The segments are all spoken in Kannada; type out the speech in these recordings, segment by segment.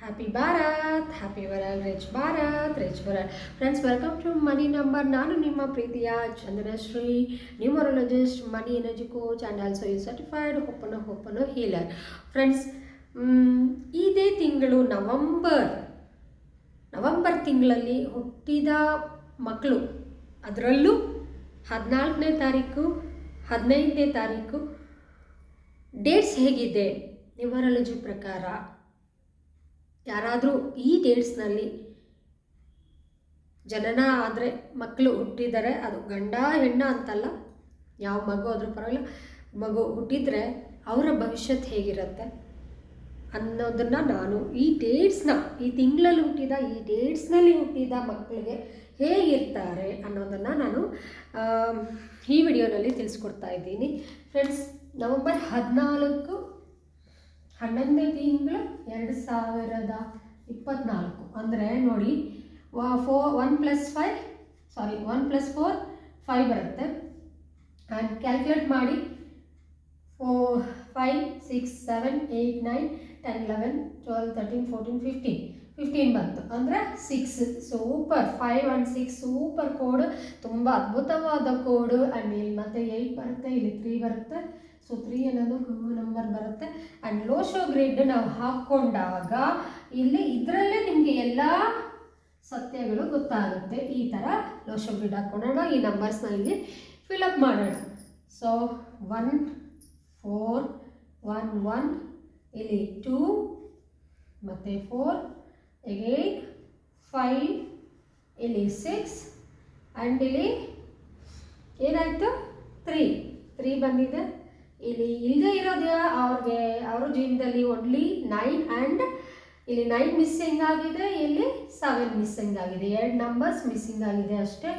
Happy Bharat happy world rich Bharat rich world friends welcome to money number ನಾನು ನಿಮ್ಮ ಪ್ರೀತಿಯ Chandrashree numerologist money energy coach and also you certified Ho'oponopono healer friends ಇದೇ ತಿಂಗಳು ನವಂಬರ್ ನವಂಬರ್ ತಿಂಗಳಲ್ಲಿ ಹುಟ್ಟಿದ ಮಕ್ಕಳು. ಅದರಲ್ಲೂ ಹದಿನಾಲ್ಕನೇ ತಾರೀಕು, ಹದಿನೈದನೇ ತಾರೀಕು. ಡೇಟ್ಸ್ ಹೇಗಿದೆ? ನ್ಯೂಮರಾಲಜಿ ಪ್ರಕಾರ. ಯಾರಾದರೂ ಈ ಡೇಟ್ಸ್ನಲ್ಲಿ ಜನನ ಆದರೆ ಮಕ್ಕಳು ಹುಟ್ಟಿದರೆ ಅದು ಗಂಡ ಹೆಣ್ಣ ಅಂತಲ್ಲ, ಯಾವ ಮಗು ಆದರೂ ಪರವಾಗಿಲ್ಲ, ಮಗು ಹುಟ್ಟಿದರೆ ಅವರ ಭವಿಷ್ಯತ್ ಹೇಗಿರುತ್ತೆ ಅನ್ನೋದನ್ನು ನಾನು ಈ ಡೇಟ್ಸ್ನ ಈ ತಿಂಗಳಲ್ಲಿ ಹುಟ್ಟಿದ, ಈ ಡೇಟ್ಸ್ನಲ್ಲಿ ಹುಟ್ಟಿದ ಮಕ್ಕಳಿಗೆ ಹೇಗಿರ್ತಾರೆ ಅನ್ನೋದನ್ನು ನಾನು ಈ ವಿಡಿಯೋನಲ್ಲಿ ತಿಳಿಸ್ಕೊಡ್ತಾ ಇದ್ದೀನಿ. ಫ್ರೆಂಡ್ಸ್ ನವಂಬರ್ ಹದಿನಾಲ್ಕು ಹನ್ನೊಂದನೇ ತಿಂಗಳು ಎರಡು ಸಾವಿರದ ಇಪ್ಪತ್ತ್ನಾಲ್ಕು ಅಂದರೆ ನೋಡಿ four, one plus five sorry, one plus four five ಬರುತ್ತೆ. ಆ್ಯಂಡ್ ಕ್ಯಾಲ್ಕುಲೇಟ್ ಮಾಡಿ four five six, seven, eight, nine, ten eleven twelve thirteen fourteen, fifteen. Fifteen ಬಂತು. ಅಂದರೆ six, super, five and six, super code. ತುಂಬ ಅದ್ಭುತವಾದ ಕೋಡು. ಆ್ಯಂಡ್ ಇಲ್ಲಿ ಮತ್ತೆ ಏಯ್ಟ್ ಬರುತ್ತೆ, ಇಲ್ಲಿ ತ್ರೀ ಬರುತ್ತೆ. ಸೊ ತ್ರೀ ಅನ್ನೋದು ನಂಬರ್ ಬರುತ್ತೆ. ಆ್ಯಂಡ್ ಲೋಶೋ ಗ್ರಿಡ್ ನಾವು ಹಾಕ್ಕೊಂಡಾಗ ಇಲ್ಲಿ ಇದರಲ್ಲೇ ನಿಮಗೆ ಎಲ್ಲ ಸತ್ಯಗಳು ಗೊತ್ತಾಗುತ್ತೆ. ಈ ಥರ ಲೋಶೋ ಗ್ರಿಡ್ ಹಾಕ್ಕೊಂಡಾಗ ಈ ನಂಬರ್ಸ್ನ ಇಲ್ಲಿ ಫಿಲಪ್ ಮಾಡೋಣ. So one four one one ಇಲ್ಲಿ ಟೂ ಮತ್ತು ಫೋರ್ ಎಗೇನ್ ಫೈವ್ ಇಲ್ಲಿ ಸಿಕ್ಸ್ ಆ್ಯಂಡ್ ಇಲ್ಲಿ ಏನಾಯಿತು? ತ್ರೀ ತ್ರೀ ಬಂದಿದೆ. ಇಲ್ಲಿ ಇಲ್ಲದೆ ಇರೋದು, ಅವ್ರಿಗೆ, ಅವ್ರ ಜೀವನದಲ್ಲಿ ಒಡ್ಲಿ ನೈನ್ ಆ್ಯಂಡ್ ಇಲ್ಲಿ ನೈನ್ ಮಿಸ್ಸಿಂಗ್ ಆಗಿದೆ, ಇಲ್ಲಿ ಸೆವೆನ್ ಮಿಸ್ಸಿಂಗ್ ಆಗಿದೆ. ಎರಡು ನಂಬರ್ಸ್ ಮಿಸ್ಸಿಂಗ್ ಆಗಿದೆ ಅಷ್ಟೇ.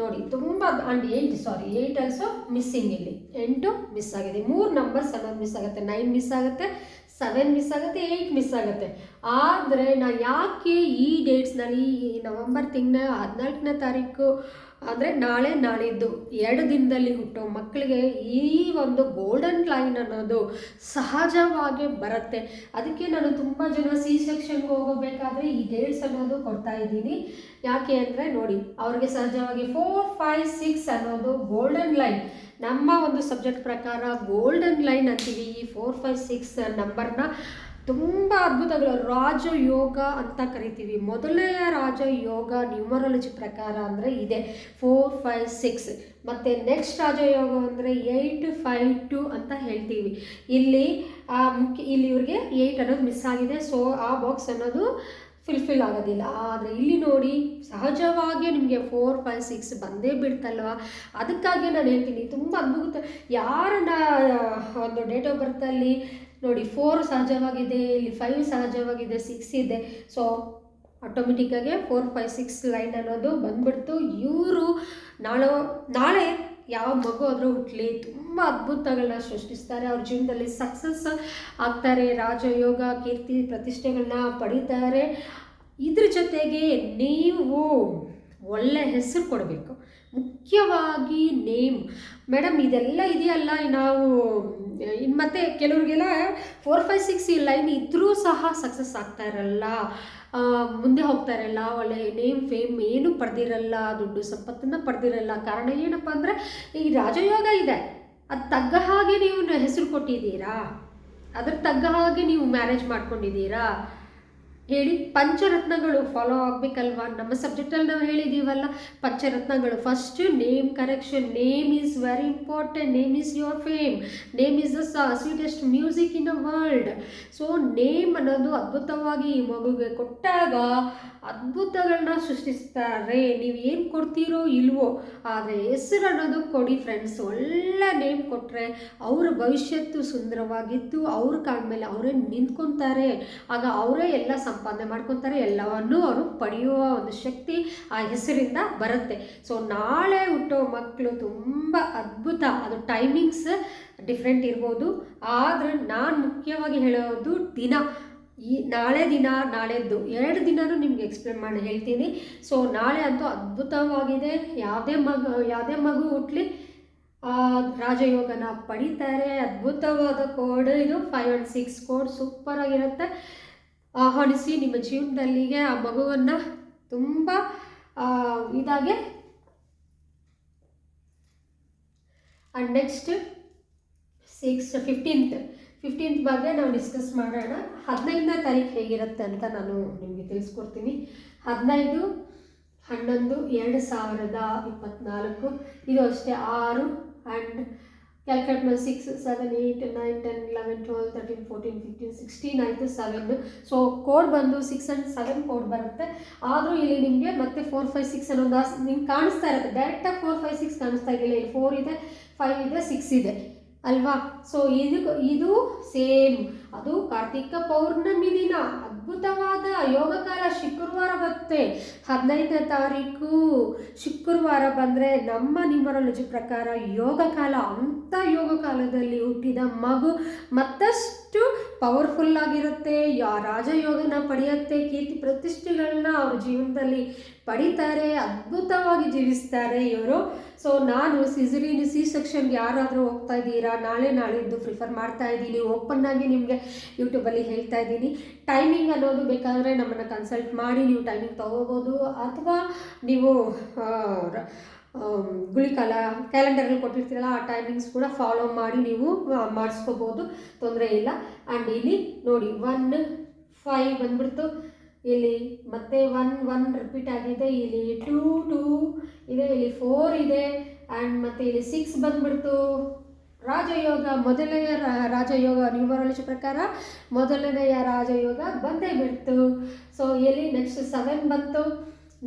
ನೋಡಿ, ತುಂಬ and eight sorry eight also missing ಇಲ್ಲಿ. ಎಂಟು ಮಿಸ್ ಆಗಿದೆ. ಮೂರು ನಂಬರ್ಸ್ ಅನ್ನೋದು ಮಿಸ್ ಆಗುತ್ತೆ. ನೈನ್ ಮಿಸ್ ಆಗುತ್ತೆ. ಸೆವೆನ್ ಮಿಸ್ ಆಗುತ್ತೆ. ಏಯ್ಟ್ ಮಿಸ್ ಆಗುತ್ತೆ. ಆದರೆ ನಾ ಯಾಕೆ ಈ ಡೇಟ್ಸ್ನಲ್ಲಿ ಈ ನವಂಬರ್ ತಿಂಗಳ ಹದಿನಾಲ್ಕನೇ ತಾರೀಕು ಅಂದರೆ ನಾಳೆ ನಾಳಿದ್ದು ಎರಡು ದಿನದಲ್ಲಿ ಹುಟ್ಟೋ ಮಕ್ಕಳಿಗೆ ಈ ಒಂದು ಗೋಲ್ಡನ್ ಲೈನ್ ಅನ್ನೋದು ಸಹಜವಾಗಿ ಬರುತ್ತೆ. ಅದಕ್ಕೆ ನಾನು ತುಂಬ ಜನ ಸಿ ಸೆಕ್ಷನ್ಗೆ ಹೋಗಬೇಕಾದ್ರೆ ಈ ಡೇಟ್ಸ್ ಅನ್ನೋದು ಕೊಡ್ತಾ ಇದ್ದೀನಿ. ಯಾಕೆ ಅಂದರೆ ನೋಡಿ, ಅವ್ರಿಗೆ ಸಹಜವಾಗಿ ಫೋರ್ ಫೈವ್ ಸಿಕ್ಸ್ ಅನ್ನೋದು ಗೋಲ್ಡನ್ ಲೈನ್ ನಮ್ಮ ಒಂದು ಸಬ್ಜೆಕ್ಟ್ ಪ್ರಕಾರ ಗೋಲ್ಡನ್ ಲೈನ್ ಅಂತೀವಿ ಈ ಫೋರ್ ಫೈವ್ ಸಿಕ್ಸ್ ನಂಬರ್ನ ತುಂಬ ಅದ್ಭುತಗಳು. ರಾಜಯೋಗ ಅಂತ ಕರಿತೀವಿ. ಮೊದಲನೆಯ ರಾಜಯೋಗ ನ್ಯೂಮರಾಲಜಿ ಪ್ರಕಾರ ಅಂದರೆ ಇದೆ. ಫೋರ್ ಫೈವ್ ಸಿಕ್ಸ್ ಮತ್ತು ನೆಕ್ಸ್ಟ್ ರಾಜಯೋಗ ಅಂದರೆ ಏಯ್ಟ್ ಫೈವ್ ಟು ಅಂತ ಹೇಳ್ತೀವಿ. ಇಲ್ಲಿ ಮುಖ್ಯ, ಇಲ್ಲಿ ಇವ್ರಿಗೆ ಏಯ್ಟ್ ಅನ್ನೋದು ಮಿಸ್ ಆಗಿದೆ. ಸೊ ಆ ಬಾಕ್ಸ್ ಅನ್ನೋದು ಫಿಲ್ಫಿಲ್ ಆಗೋದಿಲ್ಲ. ಆದರೆ ಇಲ್ಲಿ ನೋಡಿ ಸಹಜವಾಗಿ ನಿಮಗೆ ಫೋರ್ ಫೈವ್ ಸಿಕ್ಸ್ ಬಂದೇ ಬಿಡ್ತಲ್ವ? ಅದಕ್ಕಾಗಿ ನಾನು ಹೇಳ್ತೀನಿ. ತುಂಬ ಅದ್ಭುತ. ಯಾರನ್ನ ಒಂದು ಡೇಟ್ ಆಫ್ ಬರ್ತಲ್ಲಿ ನೋಡಿ ಫೋರ್ ಸಹಜವಾಗಿದೆ, ಇಲ್ಲಿ ಫೈವ್ ಸಹಜವಾಗಿದೆ ಸಿಕ್ಸ್ ಇದೆ. ಸೊ ಆಟೋಮೆಟಿಕ್ಕಾಗಿ ಫೋರ್ ಫೈವ್ ಸಿಕ್ಸ್ ಲೈನ್ ಅನ್ನೋದು ಬಂದ್ಬಿಡ್ತು. ಇವರು ನಾಳೆ ನಾಳೆ ಯಾವ ಮಗು ಆದರೂ ಹುಟ್ಟಲಿ ತುಂಬ ಅದ್ಭುತಗಳನ್ನ ಸೃಷ್ಟಿಸ್ತಾರೆ. ಅವ್ರ ಜೀವನದಲ್ಲಿ ಸಕ್ಸಸ್ ಆಗ್ತಾರೆ. ರಾಜಯೋಗ, ಕೀರ್ತಿ ಪ್ರತಿಷ್ಠೆಗಳನ್ನ ಪಡೀತಾರೆ. ಇದ್ರ ಜೊತೆಗೆ ನೀವು ಒಳ್ಳೆ ಹೆಸರು ಕೊಡಬೇಕು. ಮುಖ್ಯವಾಗಿ ನೇಮ್. ಮೇಡಮ್, ಇದೆಲ್ಲ ಇದೆಯಲ್ಲ, ನಾವು ಇನ್ನು ಮತ್ತೆ ಕೆಲವ್ರಿಗೆಲ್ಲ ಫೋರ್ ಫೈವ್ ಸಿಕ್ಸ್ ಈ ಲೈನ್ ಇದ್ದರೂ ಸಹ ಸಕ್ಸಸ್ ಆಗ್ತಾ ಇರಲ್ಲ. ಮುಂದೆ ಹೋಗ್ತಾ ಇರಲ್ಲ, ಒಳ್ಳೆ ನೇಮ್ ಫೇಮ್ ಏನು ಪಡೆದಿರಲ್ಲ, ದುಡ್ಡು ಸಂಪತ್ತನ್ನು ಪಡೆದಿರಲ್ಲ. ಕಾರಣ ಏನಪ್ಪ ಅಂದರೆ, ಈ ರಾಜಯೋಗ ಇದೆ. ಅದು ತಗ್ಗ ಹಾಗೆ ನೀವು ಹೆಸರು ಕೊಟ್ಟಿದ್ದೀರಾ? ಅದ್ರ ತಗ್ಗ ಹಾಗೆ ನೀವು ಮ್ಯಾರೇಜ್ ಮಾಡ್ಕೊಂಡಿದ್ದೀರಾ? ಹೇಳಿ, ಪಂಚರತ್ನಗಳು ಫಾಲೋ ಆಗಬೇಕಲ್ವಾ? ನಮ್ಮ ಸಬ್ಜೆಕ್ಟಲ್ಲಿ ನಾವು ಹೇಳಿದ್ದೀವಲ್ಲ ಪಂಚರತ್ನಗಳು. First name correction name is very important name is your fame name is the sweetest music in a world so name ಅನ್ನೋದು ಅದ್ಭುತವಾಗಿ ಈ ಮಗುಗೆ ಕೊಟ್ಟಾಗ ಅದ್ಭುತಗಳನ್ನ ಸೃಷ್ಟಿಸ್ತಾರೆ. ನೀವು ಏನು ಕೊಡ್ತೀರೋ ಇಲ್ವೋ, ಆದರೆ ಹೆಸರು ಅನ್ನೋದು ಕೊಡಿ ಫ್ರೆಂಡ್ಸ್ ಒಳ್ಳೆ ನೇಮ್ ಕೊಟ್ಟರೆ ಅವರ ಭವಿಷ್ಯತ್ತು ಸುಂದರವಾಗಿತ್ತು ಅವ್ರ ಕಾಲ ಅವರೇ ನಿಂತ್ಕೊತಾರೆ. ಆಗ ಅವರೇ ಎಲ್ಲ ಸಂಪಾದನೆ ಮಾಡ್ಕೊತಾರೆ, ಎಲ್ಲವನ್ನೂ ಅವರು ಪಡೆಯುವ ಒಂದು ಶಕ್ತಿ ಆ ಹೆಸರಿಂದ ಬರುತ್ತೆ. ಸೊ ನಾಳೆ ಹುಟ್ಟೋ ಮಕ್ಕಳು ತುಂಬ ಅದ್ಭುತ, ಅದು ಟೈಮಿಂಗ್ಸ್ ಡಿಫ್ರೆಂಟ್ ಇರ್ಬೋದು. ಆದರೆ ನಾನು ಮುಖ್ಯವಾಗಿ ಹೇಳೋದು ದಿನ. ಈ ನಾಳೆ ದಿನ, ನಾಳೆದ್ದು ಎರಡು ದಿನನೂ ನಿಮ್ಗೆ ಎಕ್ಸ್ಪ್ಲೇನ್ ಮಾಡಿ ಹೇಳ್ತೀನಿ. ಸೊ ನಾಳೆ ಅಂತೂ ಅದ್ಭುತವಾಗಿದೆ. ಯಾವುದೇ ಮಗು ಯಾವುದೇ ಮಗು ಹುಟ್ಟಲಿ ರಾಜಯೋಗನ ಪಡಿತಾರೆ. ಅದ್ಭುತವಾದ ಕೋಡ್. ಇದು five and six code. Super ಆಗಿರುತ್ತೆ ಆಹ್ವಾನಿಸಿ ನಿಮ್ಮ ಜೀವನದಲ್ಲಿಗೆ ಆ ಮಗುವನ್ನು ತುಂಬ ಇದಾಗೆ. And next six fifteenth fifteenth ಬಗ್ಗೆ ನಾವು ಡಿಸ್ಕಸ್ ಮಾಡೋಣ. ಹದಿನೈದನೇ ತಾರೀಕು ಹೇಗಿರುತ್ತೆ ಅಂತ ನಾನು ನಿಮಗೆ ತಿಳಿಸ್ಕೊಡ್ತೀನಿ. ಹದಿನೈದು, ಹನ್ನೊಂದು, ಎರಡು ಸಾವಿರದ ಇಪ್ಪತ್ತ್ನಾಲ್ಕು ಇದು ಅಷ್ಟೇ, ಆರು ಆ್ಯಂಡ್ ಕ್ಯಾಲ್ಕುಲೇಟ್ ಮಾಡಿ six seven eight nine ten eleven twelve thirteen fourteen fifteen sixteen ಆಯಿತು ಸೆವೆನ್ ಸೊ ಕೋಡ್ ಬಂದು ಸಿಕ್ಸ್ ಆ್ಯಂಡ್ ಸೆವೆನ್ ಕೋಡ್ ಬರುತ್ತೆ. ಆದರೂ ಇಲ್ಲಿ ನಿಮಗೆ ಮತ್ತೆ ಫೋರ್ ಫೈವ್ ಸಿಕ್ಸ್ ಅನ್ನೋದು ನಿಮ್ಗೆ ಕಾಣಿಸ್ತಾ ಇರುತ್ತೆ. ಡೈರೆಕ್ಟಾಗಿ ಫೋರ್ ಫೈವ್ ಸಿಕ್ಸ್ ಕಾಣಿಸ್ತಾ ಇರಲಿಲ್ಲ ಇಲ್ಲಿ ಫೋರ್ ಇದೆ ಫೈವ್ ಇದೆ ಸಿಕ್ಸ್ ಇದೆ. ಅಲ್ವಾ? ಸೊ ಇದು ಇದು ಸೇಮ್ ಅದು ಕಾರ್ತಿಕ ಪೌರ್ಣಮಿ ದಿನ. ಅದ್ಭುತವಾದ ಯೋಗಕಾಲ ಶುಕ್ರವಾರ ಮತ್ತೆ ಹದಿನೈದನೇ ತಾರೀಕು ಶುಕ್ರವಾರ ಬಂದರೆ ನಮ್ಮ ನ್ಯೂಮರಾಲಜಿ ಪ್ರಕಾರ ಯೋಗ ಕಾಲ ಅಂಥ ಯೋಗ ಕಾಲದಲ್ಲಿ ಹುಟ್ಟಿದ ಮಗು ಮತ್ತಷ್ಟು ಪವರ್ಫುಲ್ ಆಗಿರುತ್ತೆ, ಯಾ ರಾಜಯೋಗನ ಪಡೆಯುತ್ತೆ, ಕೀರ್ತಿ ಪ್ರತಿಷ್ಠೆಗಳನ್ನ ಅವ್ರ ಜೀವನದಲ್ಲಿ ಪಡಿತಾರೆ, ಅದ್ಭುತವಾಗಿ ಜೀವಿಸ್ತಾರೆ ಇವರು. ಸೊ ನಾನು ಸಿಸರಿನ್ ಸಿ ಸೆಕ್ಷನ್ಗೆ ಯಾರಾದರೂ ಹೋಗ್ತಾ ಇದ್ದೀರಾ? ನಾಳೆ ನಾಳಿದ್ದು ಪ್ರಿಫರ್ ಮಾಡ್ತಾ ಇದ್ದೀನಿ. ಓಪನ್ ಆಗಿ ನಿಮಗೆ ಯೂಟ್ಯೂಬಲ್ಲಿ ಹೇಳ್ತಾ ಇದ್ದೀನಿ. ಟೈಮಿಂಗ್ ಅನ್ನೋದು ಬೇಕಾದರೆ ನಮ್ಮನ್ನು ಕನ್ಸಲ್ಟ್ ಮಾಡಿ, ನೀವು ಟೈಮಿಂಗ್ ತಗೋಬೋದು. ಅಥವಾ ನೀವು ಗುಳಿಕಾಲ ಕ್ಯಾಲೆಂಡರಲ್ಲಿ ಕೊಟ್ಟಿರ್ತೀರಲ್ಲ, ಆ ಟೈಮಿಂಗ್ಸ್ ಕೂಡ ಫಾಲೋ ಮಾಡಿ ನೀವು ಮಾಡಿಸ್ಕೋಬೋದು. ತೊಂದರೆ ಇಲ್ಲ. ಆ್ಯಂಡ್ ಇಲ್ಲಿ ನೋಡಿ ಒನ್ ಫೈವ್ ಬಂದ್ಬಿಡ್ತು. ಇಲ್ಲಿ ಮತ್ತೆ ಒನ್ ಒನ್ ರಿಪೀಟ್ ಆಗಿದೆ. ಇಲ್ಲಿ ಟೂ ಟೂ ಇದೆ, ಇಲ್ಲಿ ಫೋರ್ ಇದೆ. ಆ್ಯಂಡ್ ಮತ್ತೆ ಇಲ್ಲಿ ಸಿಕ್ಸ್ ಬಂದ್ಬಿಡ್ತು. ರಾಜಯೋಗ, ಮೊದಲನೆಯ ರಾಜಯೋಗ ನ್ಯೂಮರಾಲಜಿ ಪ್ರಕಾರ ಮೊದಲನೆಯ ರಾಜಯೋಗ ಬಂದೇ ಬಿಡ್ತು. ಸೊ ಇಲ್ಲಿ ನೆಕ್ಸ್ಟ್ ಸೆವೆನ್ ಬಂತು.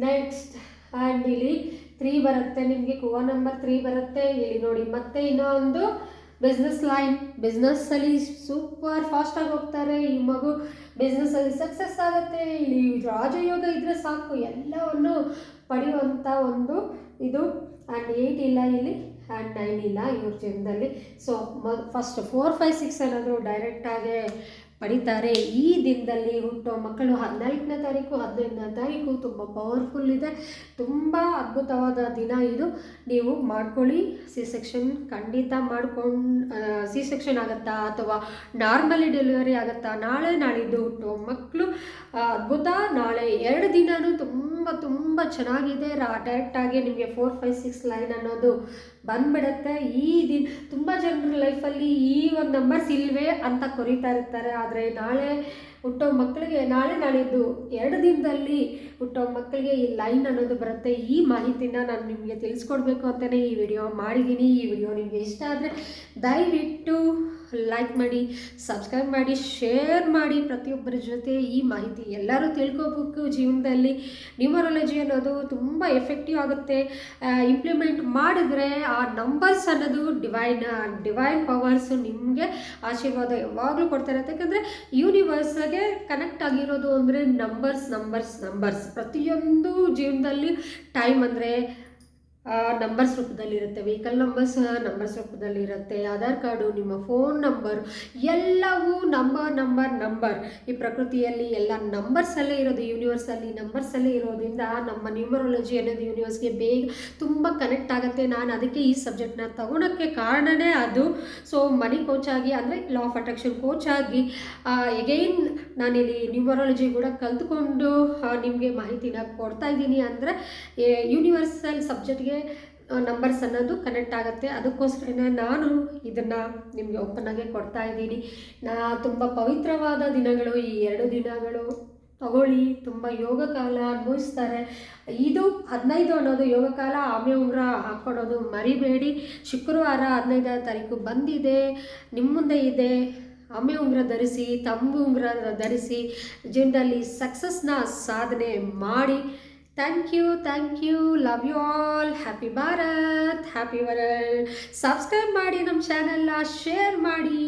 ನೆಕ್ಸ್ಟ್ ಆ್ಯಂಡ್ ಇಲ್ಲಿ ತ್ರೀ ಬರುತ್ತೆ, ನಿಮಗೆ ಕುವ ನಂಬರ್ ತ್ರೀ ಬರುತ್ತೆ. ಇಲ್ಲಿ ನೋಡಿ, ಮತ್ತೆ ಇನ್ನೊಂದು ಬಿಸ್ನೆಸ್ ಲೈನ್ ಬಿಸ್ನೆಸ್ಸಲ್ಲಿ ಸೂಪರ್ ಫಾಸ್ಟಾಗಿ ಹೋಗ್ತಾರೆ. ಈ ಮಗು ಬಿಸ್ನೆಸ್ಸಲ್ಲಿ ಸಕ್ಸಸ್ ಆಗುತ್ತೆ. ಇಲ್ಲಿ ರಾಜಯೋಗ ಇದ್ದರೆ ಸಾಕು. ಎಲ್ಲವನ್ನು ಪಡೆಯುವಂಥ ಒಂದು ಇದು ಆ್ಯಂಡ್ ಏಯ್ಟ್ ಇಲ್ಲ ಇಲ್ಲಿ ಆ್ಯಂಡ್ ನೈನ್ ಇಲ್ಲ ಇವ್ರ ಜೀವನದಲ್ಲಿ. ಸೊ ಮ ಫಸ್ಟ್ ಫೋರ್ ಫೈವ್ ಸಿಕ್ಸ್ ಅನ್ನೋದು ಡೈರೆಕ್ಟಾಗೆ ಪಡಿತಾರೆ. ಈ ದಿನದಲ್ಲಿ ಹುಟ್ಟೋ ಮಕ್ಕಳು ಹದಿನಾಲ್ಕನೇ ತಾರೀಕು, ಹದಿನೈದನೇ ತಾರೀಕು ತುಂಬ ಪವರ್ಫುಲ್ ಇದೆ. ತುಂಬ ಅದ್ಭುತವಾದ ದಿನ ಇದು. ನೀವು ಮಾಡ್ಕೊಳ್ಳಿ. ಸಿ ಸೆಕ್ಷನ್ ಖಂಡಿತ ಮಾಡ್ಕೊಂಡು ಸಿ ಸೆಕ್ಷನ್ ಆಗುತ್ತಾ ಅಥವಾ ನಾರ್ಮಲಿ ಡೆಲಿವರಿ ಆಗುತ್ತಾ? ನಾಳೆ ನಾಳಿದ್ದು ಹುಟ್ಟೋ ಮಕ್ಕಳು ಅದ್ಭುತ. ನಾಳೆ ಎರಡು ದಿನವೂ ತುಂಬ ತುಂಬ ಚೆನ್ನಾಗಿದೆ. ರಾ ಡೈರೆಕ್ಟಾಗಿ ನಿಮಗೆ ಫೋರ್ ಫೈವ್ ಸಿಕ್ಸ್ ಲೈನ್ ಅನ್ನೋದು ಬಂದ್ಬಿಡುತ್ತೆ. ಈ ದಿನ ತುಂಬ ಜನರ ಲೈಫಲ್ಲಿ ಈ ಒಂದು ನಂಬರ್ಸ್ ಇಲ್ವೇ ಅಂತ ಕೊರಿತಾ ಇರ್ತಾರೆ. ಆದರೆ ನಾಳೆ ಹುಟ್ಟೋ ಮಕ್ಕಳಿಗೆ ನಾಳೆ ನಾಳಿದ್ದು ಎರಡು ದಿನದಲ್ಲಿ ಹುಟ್ಟೋ ಮಕ್ಕಳಿಗೆ ಈ ಲೈನ್ ಅನ್ನೋದು ಬರುತ್ತೆ. ಈ ಮಾಹಿತಿನ ನಾನು ನಿಮಗೆ ತಿಳಿಸ್ಕೊಡ್ಬೇಕು ಅಂತಲೇ ಈ ವಿಡಿಯೋ ಮಾಡಿದ್ದೀನಿ ಈ ವಿಡಿಯೋ ನಿಮಗೆ ಇಷ್ಟ ಆದರೆ ದಯವಿಟ್ಟು ಲೈಕ್ ಮಾಡಿ ಸಬ್ಸ್ಕ್ರೈಬ್ ಮಾಡಿ ಶೇರ್ ಮಾಡಿ ಪ್ರತಿಯೊಬ್ಬರ ಜೊತೆ ಈ ಮಾಹಿತಿ ಎಲ್ಲರೂ ತಿಳ್ಕೊಬೇಕು ಜೀವನದಲ್ಲಿ. ನ್ಯೂಮರಾಲಜಿ ಅನ್ನೋದು ತುಂಬ ಎಫೆಕ್ಟಿವ್ ಆಗುತ್ತೆ. ಇಂಪ್ಲಿಮೆಂಟ್ ಮಾಡಿದ್ರೆ ಆ ನಂಬರ್ಸ್ ಅನ್ನೋದು ಡಿವೈನ್ ಡಿವೈನ್ ಪವರ್ಸು ನಿಮಗೆ ಆಶೀರ್ವಾದ ಯಾವಾಗಲೂ ಕೊಡ್ತಾರೆ. ಯಾಕಂದರೆ ಯೂನಿವರ್ಸ್ಗೆ ಕನೆಕ್ಟ್ ಆಗಿರೋದು ಅಂದರೆ ನಂಬರ್ಸ್ ನಂಬರ್ಸ್ ನಂಬರ್ಸ್ ಪ್ರತಿಯೊಂದು ಜೀವನದಲ್ಲಿ ಟೈಮ್ ಅಂದರೆ ನಂಬರ್ಸ್ ರೂಪದಲ್ಲಿರುತ್ತೆ. ವೆಹಿಕಲ್ ನಂಬರ್ಸ್ ನಂಬರ್ಸ್ ರೂಪದಲ್ಲಿರುತ್ತೆ. ಆಧಾರ್ ಕಾರ್ಡು ನಿಮ್ಮ ಫೋನ್ ನಂಬರ್ ಎಲ್ಲವೂ ನಮ್ಮ ನಂಬರ್ ನಂಬರ್ ಈ ಪ್ರಕೃತಿಯಲ್ಲಿ ಎಲ್ಲ ನಂಬರ್ಸಲ್ಲೇ ಇರೋದು ಯೂನಿವರ್ಸಲ್ಲಿ ನಂಬರ್ಸಲ್ಲೇ ಇರೋದ್ರಿಂದ ನಮ್ಮ ನ್ಯೂಮರಾಲಜಿ ಅನ್ನೋದು ಯೂನಿವರ್ಸ್ಗೆ ಬೇಗ ತುಂಬ ಕನೆಕ್ಟ್ ಆಗುತ್ತೆ. ನಾನು ಅದಕ್ಕೆ ಈ ಸಬ್ಜೆಕ್ಟ್ನ ತಗೊಳಕ್ಕೆ ಕಾರಣನೇ ಅದು. ಸೊ ಮನಿ ಕೋಚ್ ಆಗಿ, ಅಂದರೆ ಲಾ ಆಫ್ ಅಟ್ರಾಕ್ಷನ್ ಕೋಚ್ ಆಗಿ ಎಗೈನ್ ನಾನಿಲ್ಲಿ ನ್ಯೂಮರಾಲಜಿ ಕೂಡ ಕಲ್ತ್ಕೊಂಡು ನಿಮಗೆ ಮಾಹಿತಿನ ಕೊಡ್ತಾ ಇದ್ದೀನಿ. ಅಂದರೆ ಯೂನಿವರ್ಸಲ್ ಸಬ್ಜೆಕ್ಟ್ಗೆ ನಂಬರ್ಸ್ ಅನ್ನೋದು ಕನೆಕ್ಟ್ ಆಗುತ್ತೆ. ಅದಕ್ಕೋಸ್ಕರನೇ ನಾನು ಇದನ್ನು ನಿಮಗೆ ಓಪನ್ ಆಗಿ ಕೊಡ್ತಾ ಇದ್ದೀನಿ. ನಾ ತುಂಬ ಪವಿತ್ರವಾದ ದಿನಗಳು, ಈ ಎರಡು ದಿನಗಳು ತಗೊಳ್ಳಿ. ತುಂಬ ಯೋಗ ಕಾಲ ಅನುಭವಿಸ್ತಾರೆ ಇದು ಹದಿನೈದು ಅನ್ನೋದು ಯೋಗ ಕಾಲ ಆಮೆ ಉಂಗುರ ಹಾಕ್ಕೊಡೋದು ಮರಿಬೇಡಿ. ಶುಕ್ರವಾರ ಹದಿನೈದನೇ ತಾರೀಕು ಬಂದಿದೆ ನಿಮ್ಮ ಮುಂದೆ ಇದೆ. ಆಮೆ ಉಂಗುರ ಧರಿಸಿ, ತಂಬು ಉಂಗುರ ಧರಿಸಿ ಜೀವನದಲ್ಲಿ ಸಕ್ಸಸ್ನ ಸಾಧನೆ ಮಾಡಿ. Thank you thank you love you all happy Bharat happy world subscribe ಮಾಡಿ ನಮ್ಮ ಚಾನೆಲ್ನ ಶೇರ್ ಮಾಡಿ.